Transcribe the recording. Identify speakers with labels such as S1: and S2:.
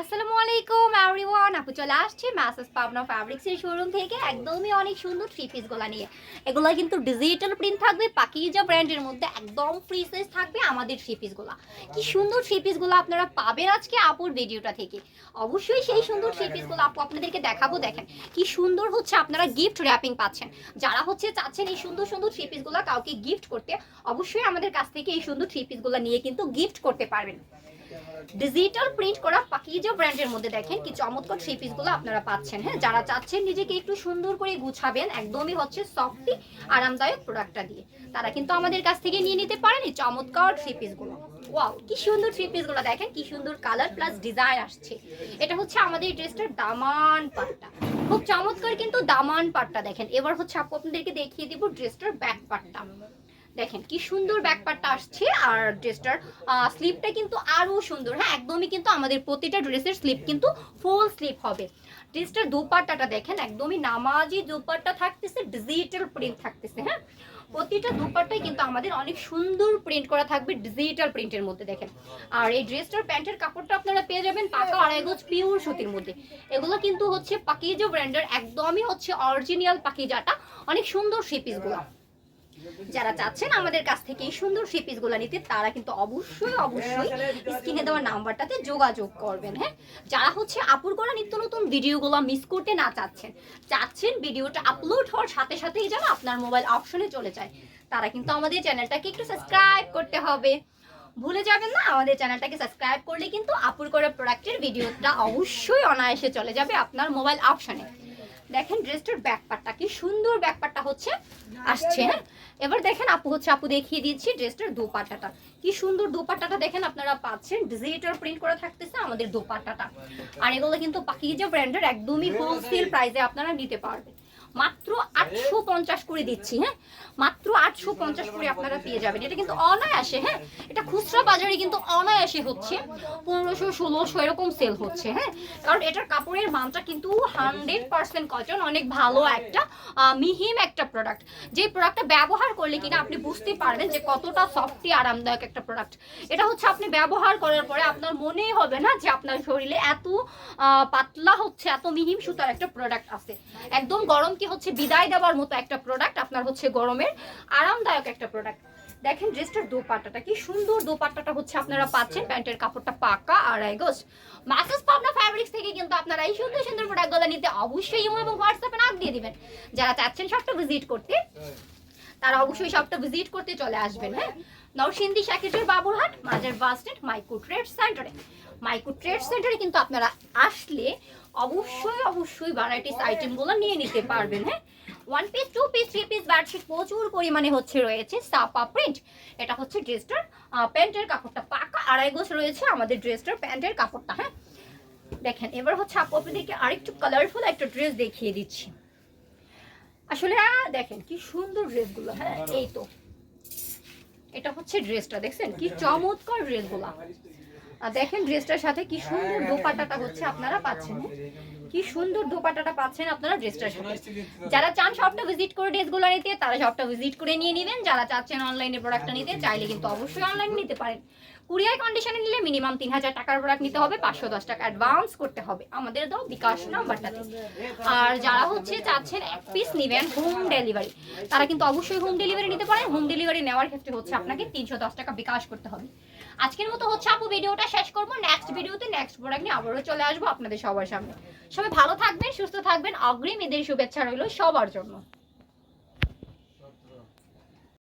S1: আসসালামু আলাইকুম এভরিওয়ান আপু চলে আসছি ম্যাসেস পাবনা ফ্যাব্রিক্সের শোরুম থেকে। একদমই অনেক সুন্দর থ্রি পিসগুলো নিয়ে। এগুলো কিন্তু ডিজিটাল প্রিন্ট থাকবে পাকিজা ব্র্যান্ডের মধ্যে একদম ফ্রি সাইজ থাকবে আমাদের থ্রি পিসগুলো কি সুন্দর থ্রি পিসগুলো আপনারা পাবেন আজকে আপুর ভিডিওটা থেকে। অবশ্যই সেই সুন্দর থ্রি পিসগুলো আপু আপনাদেরকে দেখাবো, দেখেন। কি সুন্দর হচ্ছে আপনারা গিফট র্যাপিং পাচ্ছেন। যারা হচ্ছে চাচ্ছেন এই সুন্দর সুন্দর থ্রি পিসগুলো কাউকে গিফট করতে, অবশ্যই আমাদের কাছ থেকে এই সুন্দর থ্রি পিসগুলো নিয়ে কিন্তু গিফট করতে পারবেন। ডিজিটাল প্রিন্ট করা পাকিজা ব্র্যান্ডের মধ্যে দেখেন কি চমৎকার থ্রি পিসগুলো আপনারা পাচ্ছেন হ্যাঁ? যারা চাচ্ছেন নিজেকে একটু সুন্দর করে গুছাবেন, একদমই হচ্ছে সফটি আরামদায়ক প্রোডাক্টটা দিয়ে। তারা কিন্তু আমাদের কাছ থেকে নিয়ে নিতে পারেন এই চমৎকার থ্রি পিসগুলো ওয়াও কি সুন্দর থ্রি পিসগুলো দেখেন, কি সুন্দর কালার প্লাস ডিজাইন আসছে। এটা হচ্ছে আমাদের ড্রেসটার দামান পাটটা। খুব চমৎকার কিন্তু দামান পাটটা দেখেন। এবার হচ্ছে আপু, আপনাদেরকে দেখিয়ে দিব ড্রেসটার ব্যাক পাটটা দেখেন কি সুন্দর ব্যাকপারটা আসছে আর ড্রেসটার স্লিপটা কিন্তু আরও সুন্দর। হ্যাঁ একদমই কিন্তু আমাদের প্রতিটা ড্রেসের স্লিপ কিন্তু ফুল স্লিপ হবে। ড্রেসটার দোপাট্টাটা দেখেন, একদমই নামাজি দোপাট্টা থাকতেছে ডিজিটাল প্রিন্ট থাকতেছে হ্যাঁ? প্রতিটা দুপাট্টাই কিন্তু আমাদের অনেক সুন্দর প্রিন্ট করা থাকবে ডিজিটাল প্রিন্টের মধ্যে, দেখেন। আর এই ড্রেসটার প্যান্টের কাপড়টা আপনারা পেয়ে যাবেন পাকা আড়াই গজ পিওর সুতির মধ্যে। এগুলো কিন্তু হচ্ছে পাকিজো ব্র্যান্ডের একদমই হচ্ছে অরিজিনাল পাকিজাটা অনেক সুন্দর শেপিসগুলো যারা চাচ্ছেন আমাদের কাছ থেকে এই সুন্দর থ্রি পিসগুলো নিতে, তারা কিন্তু অবশ্যই অবশ্যই স্ক্রিনে দেওয়া নাম্বারটাতে যোগাযোগ করবেন হ্যাঁ? যারা হচ্ছে আপুর করা নিত্য নতুন ভিডিওগুলো মিস করতে না চাচ্ছেন চাচ্ছেন ভিডিওটা আপলোড হওয়ার সাথে সাথেই যেন আপনার মোবাইল অপশনে চলে যায়, তারা কিন্তু আমাদের চ্যানেলটাকে একটু সাবস্ক্রাইব করতে হবে। ভুলে যাবেন না, আমাদের চ্যানেলটাকে সাবস্ক্রাইব করলে কিন্তু আপুর করা প্রোডাক্টের ভিডিওটা অবশ্যই অনায়াসে চলে যাবে আপনার মোবাইল অপশনে দেখেন ড্রেসটার ব্যাকপারটা কি সুন্দর ব্যাকপারটা হচ্ছে, আসছে হ্যাঁ? এবার দেখেন আপু হচ্ছে আপু দেখিয়ে দিচ্ছি ড্রেসটার দোপাট্টাটা। কি সুন্দর দোপাট্টাটা দেখেন আপনারা পাচ্ছেন। ডিজিটাল প্রিন্ট করা থাকতেছে আমাদের দোপাট্টাটা। আর এগুলো কিন্তু পাকিজা ব্র্যান্ডের একদমই হোলসেল প্রাইসে আপনারা নিতে পারবেন। মাত্র আটশো পঞ্চাশ করে দিচ্ছি হ্যাঁ? মাত্র আটশো পঞ্চাশ করে আপনারা পেয়ে যাবেন। এটা কিন্তু অনায়াসে হ্যাঁ? এটা খুচরা বাজারে কিন্তু অনায়াসে হচ্ছে। পনেরোশো, ষোলোশো এরকম সেল হচ্ছে হ্যাঁ? কারণ এটার কাপড়ের মানটা কিন্তু হান্ড্রেড পার্সেন্ট কটন অনেক ভালো একটা মিহিম একটা প্রোডাক্ট যে প্রোডাক্টটা ব্যবহার করলে কিনা আপনি বুঝতে পারবেন যে কতটা সফটি আরামদায়ক একটা প্রোডাক্ট এটা হচ্ছে আপনি ব্যবহার করার পরে আপনার মনেই হবে না যে আপনার শরীরে এত পাতলা হচ্ছে, এত মিহিম সুতার একটা প্রোডাক্ট আছে। একদম গরমকে হচ্ছে? বিদায় দেওয়ার মতো একটা প্রোডাক্ট আপনার হচ্ছে গরমের আরামদায়ক একটা প্রোডাক্ট দেখেন ড্রেসটার দোপাট্টাটা কি সুন্দর দোপাট্টাটা হচ্ছে আপনারা পাচ্ছেন। প্যান্টের কাপড়টা পাকা আড়াই গজ মাসেস পাবনা ফ্যাব্রিক্স থেকে কিন্তু আপনারা এই সুন্দর সুন্দর প্রোডাক্টগুলো নিতে অবশ্যই ইমো এবং হোয়াটসঅ্যাপে নাক দিয়ে দিবেন। যারা চাচ্ছেন সবটা ভিজিট করতে তারা অবশ্যই সবটা ভিজিট করতে চলে আসবেন হ্যাঁ? নরসিংদী শাকিজুর বাবুরহাট মাজার বাস স্ট্যান্ড মাইকো ট্রেড সেন্টারে মাইকো ট্রেড সেন্টারে কিন্তু আপনারা আসলে অবশ্যই অবশ্যই ভ্যারাইটিস আইটেমগুলো নিয়ে নিতে পারবেন হ্যাঁ? One piece two piece three piece bedsheet প্রচুর পরিমাণে হচ্ছে রয়েছে সাপা প্রিন্ট এটা হচ্ছে ড্রেসটার প্যান্টের কাপড়টা। পাকা আড়াই গোছ রয়েছে আমাদের ড্রেসটার প্যান্টের কাপড়টা হ্যাঁ? দেখেন, এবার হচ্ছে আপু আপনাদেরকে আরেকটু কালারফুল একটা ড্রেস দেখিয়ে দিচ্ছি। আসলে, দেখেন, কি সুন্দর ড্রেসগুলো হ্যাঁ? এই তো। এটা হচ্ছে ড্রেসটা দেখছেন? কি চমৎকার ড্রেসগুলো দেখেন ড্রেসটার সাথে কি সুন্দর দোপাট্টাটা হচ্ছে, আপনারা পাচ্ছেন? কি সুন্দর দোপাট্টাটা পাচ্ছেন আপনারা ড্রেসটার সাথে। যারা চান শপটা ভিজিট করে ড্রেসগুলো নিতে, তারা শপটা ভিজিট করে নিয়ে নেবেন। যারা চাচ্ছেন অনলাইনে প্রোডাক্টটা নিতে, চাইলে কিন্তু অবশ্যই অনলাইনে নিতে পারেন। কুরিয়ার কন্ডিশনে নিলে মিনিমাম তিন হাজার টাকার প্রোডাক্ট নিতে হবে, পাঁচশো দশ টাকা অ্যাডভান্স করতে হবে। আমাদের দাও বিকাশ নাম্বারটাতে। আর যারা হচ্ছে চাচ্ছেন এক পিস নেবেন হোম ডেলিভারি তারা কিন্তু অবশ্যই হোম ডেলিভারি নিতে পারেন। হোম ডেলিভারি নেওয়ার ক্ষেত্রে হচ্ছে আপনাকে তিনশো দশ টাকা বিকাশ করতে হবে। আজকের মতো হচ্ছে আপু, ভিডিওটা শেষ করব। নেক্সট ভিডিওতে নেক্সট প্রোডাক্ট নিয়ে আবারও চলে আসব আপনাদের সবার সামনে। সবাই ভালো থাকবেন, সুস্থ থাকবেন। অগ্রিম ঈদের শুভেচ্ছা রইল সবার জন্য।